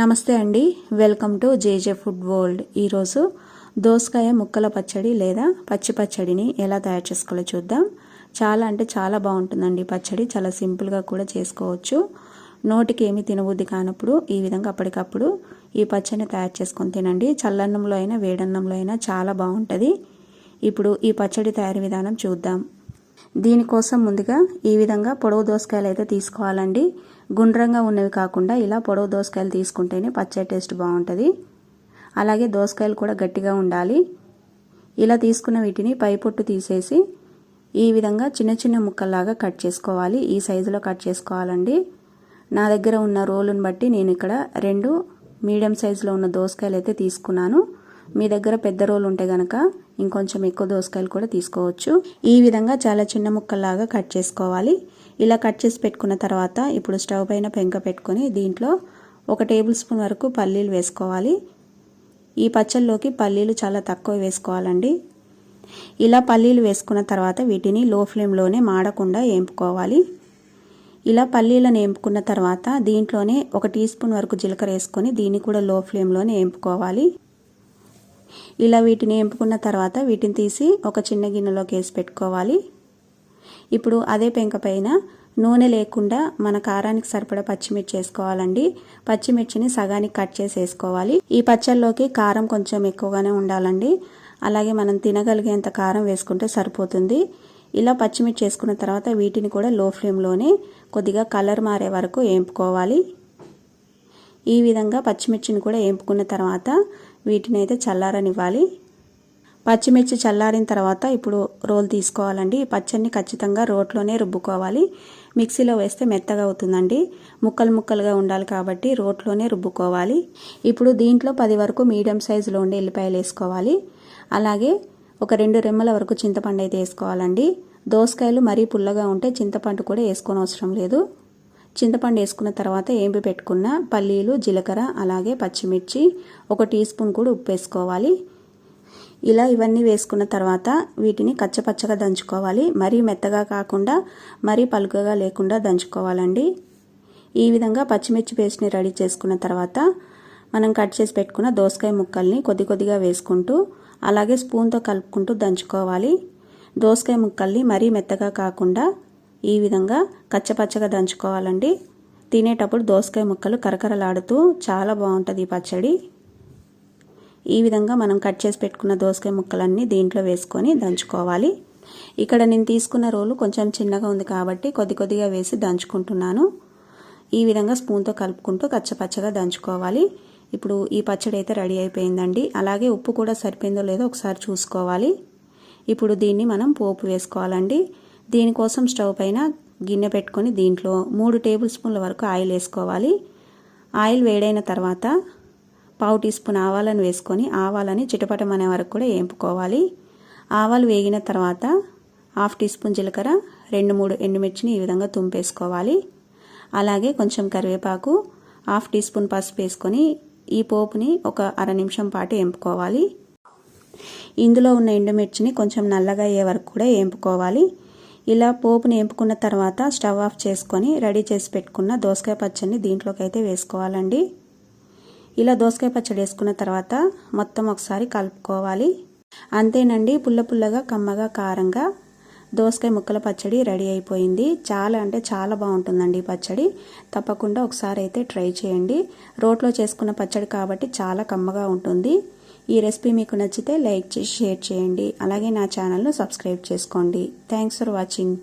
నమస్తే అండి. Welcome to JJ food world. ఈరోజు దోసకాయ ముక్కల పచ్చడి లేదా పచ్చి పచ్చడిని ఎలా తయారు చేసుకోవాలో చూద్దాం. చాలా అంటే చాలా బాగుంటుందండి పచ్చడి. చాలా సింపుల్గా కూడా చేసుకోవచ్చు. నోటికి ఏమి తినబుద్ధి కానప్పుడు ఈ విధంగా అప్పటికప్పుడు ఈ పచ్చడిని తయారు చేసుకొని తినండి. చల్లన్నంలో అయినా వేడన్నంలో అయినా చాలా బాగుంటుంది. ఇప్పుడు ఈ పచ్చడి తయారీ విధానం చూద్దాం. దీనికోసం ముందుగా ఈ విధంగా పొడవు దోసకాయలు అయితే తీసుకోవాలండి. గుండ్రంగా ఉన్నవి కాకుండా ఇలా పొడవు దోసకాయలు తీసుకుంటేనే పచ్చడి టేస్ట్ బాగుంటుంది. అలాగే దోసకాయలు కూడా గట్టిగా ఉండాలి. ఇలా తీసుకున్న వీటిని పై పొట్టు తీసేసి ఈ విధంగా చిన్న చిన్న ముక్కల్లాగా కట్ చేసుకోవాలి. ఈ సైజులో కట్ చేసుకోవాలండి. నా దగ్గర ఉన్న రోలుని బట్టి నేను ఇక్కడ రెండు మీడియం సైజులో ఉన్న దోసకాయలు అయితే తీసుకున్నాను. మీ దగ్గర పెద్ద రోలు ఉంటే గనక ఇంకొంచెం ఎక్కువ దోసకాయలు కూడా తీసుకోవచ్చు. ఈ విధంగా చాలా చిన్న ముక్కల్లాగా కట్ చేసుకోవాలి. ఇలా కట్ చేసి పెట్టుకున్న తర్వాత ఇప్పుడు స్టవ్ పైన పెంక పెట్టుకొని దీంట్లో ఒక టేబుల్ స్పూన్ వరకు పల్లీలు వేసుకోవాలి. ఈ పచ్చళ్ళలోకి పల్లీలు చాలా తక్కువ వేసుకోవాలండి. ఇలా పల్లీలు వేసుకున్న తర్వాత వీటిని లో ఫ్లేమ్లోనే మాడకుండా వేంపుకోవాలి ఇలా పల్లీలను ఏంపుకున్న తర్వాత దీంట్లోనే ఒక టీ స్పూన్ వరకు జీలకర్ర వేసుకొని దీన్ని కూడా లో ఫ్లేమ్లోనే ఏంపుకోవాలి. ఇలా వీటిని ఎంపుకున్న తర్వాత వీటిని తీసి ఒక చిన్న గిన్నెలోకి వేసి పెట్టుకోవాలి. ఇప్పుడు అదే పెంక పైన నూనె లేకుండా మన కారానికి సరిపడా పచ్చిమిర్చి వేసుకోవాలండి. పచ్చిమిర్చిని సగానికి కట్ చేసి వేసుకోవాలి. ఈ పచ్చళ్ళలోకి కారం కొంచెం ఎక్కువగానే ఉండాలండి. అలాగే మనం తినగలిగేంత కారం వేసుకుంటే సరిపోతుంది. ఇలా పచ్చిమిర్చి వేసుకున్న తర్వాత వీటిని కూడా లో ఫ్లేమ్లోనే కొద్దిగా కలర్ మారే వరకు వేంపుకోవాలి ఈ విధంగా పచ్చిమిర్చిని కూడా వేంపుకున్న తర్వాత వీటిని అయితే చల్లారనివ్వాలి. పచ్చిమిర్చి చల్లారిన తర్వాత ఇప్పుడు రోల్ తీసుకోవాలండి. పచ్చడిని ఖచ్చితంగా రోట్లోనే రుబ్బుకోవాలి. మిక్సీలో వేస్తే మెత్తగా అవుతుందండి. ముక్కలు ముక్కలుగా ఉండాలి కాబట్టి రోట్లోనే రుబ్బుకోవాలి. ఇప్పుడు దీంట్లో పది వరకు మీడియం సైజులో ఉండే ఎల్లిపాయలు వేసుకోవాలి. అలాగే ఒక రెండు రెమ్మల వరకు చింతపండు అయితే వేసుకోవాలండి. దోసకాయలు మరీ పుల్లగా ఉంటే చింతపండు కూడా వేసుకోనవసరం లేదు. చింతపండు వేసుకున్న తర్వాత ఏంపి పెట్టుకున్న పల్లీలు జీలకర్ర అలాగే పచ్చిమిర్చి ఒక టీ స్పూన్ కూడా ఉప్పు వేసుకోవాలి. ఇలా ఇవన్నీ వేసుకున్న తర్వాత వీటిని కచ్చపచ్చగా దంచుకోవాలి. మరీ మెత్తగా కాకుండా మరీ పలుకగా లేకుండా దంచుకోవాలండి. ఈ విధంగా పచ్చిమిర్చి పేస్ట్ని రెడీ చేసుకున్న తర్వాత మనం కట్ చేసి పెట్టుకున్న దోసకాయ ముక్కల్ని కొద్ది కొద్దిగా వేసుకుంటూ అలాగే స్పూన్తో కలుపుకుంటూ దంచుకోవాలి. దోసకాయ ముక్కల్ని మరీ మెత్తగా కాకుండా ఈ విధంగా కచ్చపచ్చగా దంచుకోవాలండి. తినేటప్పుడు దోసకాయ ముక్కలు కరకరలాడుతూ చాలా బాగుంటుంది ఈ పచ్చడి. ఈ విధంగా మనం కట్ చేసి పెట్టుకున్న దోసకాయ ముక్కలన్నీ దీంట్లో వేసుకొని దంచుకోవాలి. ఇక్కడ నేను తీసుకున్న రోలు కొంచెం చిన్నగా ఉంది కాబట్టి కొద్ది కొద్దిగా వేసి దంచుకుంటున్నాను. ఈ విధంగా స్పూన్తో కలుపుకుంటూ కచ్చపచ్చగా దంచుకోవాలి. ఇప్పుడు ఈ పచ్చడి అయితే రెడీ అయిపోయిందండి. అలాగే ఉప్పు కూడా సరిపోయిందో లేదో ఒకసారి చూసుకోవాలి. ఇప్పుడు దీన్ని మనం పోపు వేసుకోవాలండి. దీనికోసం స్టవ్ పైన గిన్నె పెట్టుకొని దీంట్లో మూడు టేబుల్ స్పూన్ల వరకు ఆయిల్ వేసుకోవాలి. ఆయిల్ వేడైన తర్వాత పావు టీ స్పూన్ ఆవాలను వేసుకొని ఆవాలని చిటపటమనే వరకు కూడా వేంపుకోవాలి ఆవాలు వేగిన తర్వాత హాఫ్ టీ స్పూన్ జీలకర్ర రెండు మూడు ఎండుమిర్చిని ఈ విధంగా తుంపేసుకోవాలి. అలాగే కొంచెం కరివేపాకు హాఫ్ టీ స్పూన్ పసుపు వేసుకొని ఈ పోపుని ఒక అర నిమిషం పాటు ఎంపుకోవాలి ఇందులో ఉన్న ఎండుమిర్చిని కొంచెం నల్లగా అయ్యే వరకు కూడా వేంపుకోవాలి ఇలా పోపుని ఎంపుకున్న తర్వాత స్టవ్ ఆఫ్ చేసుకొని రెడీ చేసి పెట్టుకున్న దోసకాయ పచ్చడిని దీంట్లోకి అయితే వేసుకోవాలండి. ఇలా దోసకాయ పచ్చడి వేసుకున్న తర్వాత మొత్తం ఒకసారి కలుపుకోవాలి. అంతేనండి పుల్ల పుల్లగా కమ్మగా కారంగా దోసకాయ ముక్కల పచ్చడి రెడీ అయిపోయింది. చాలా అంటే చాలా బాగుంటుందండి ఈ పచ్చడి. తప్పకుండా ఒకసారి అయితే ట్రై చేయండి. రోట్లో చేసుకున్న పచ్చడి కాబట్టి చాలా కమ్మగా ఉంటుంది. ఈ రెసిపీ మీకు నచ్చితే లైక్ చేసి షేర్ చేయండి. అలాగే నా ఛానల్ను సబ్స్క్రైబ్ చేసుకోండి. Thanks for watching.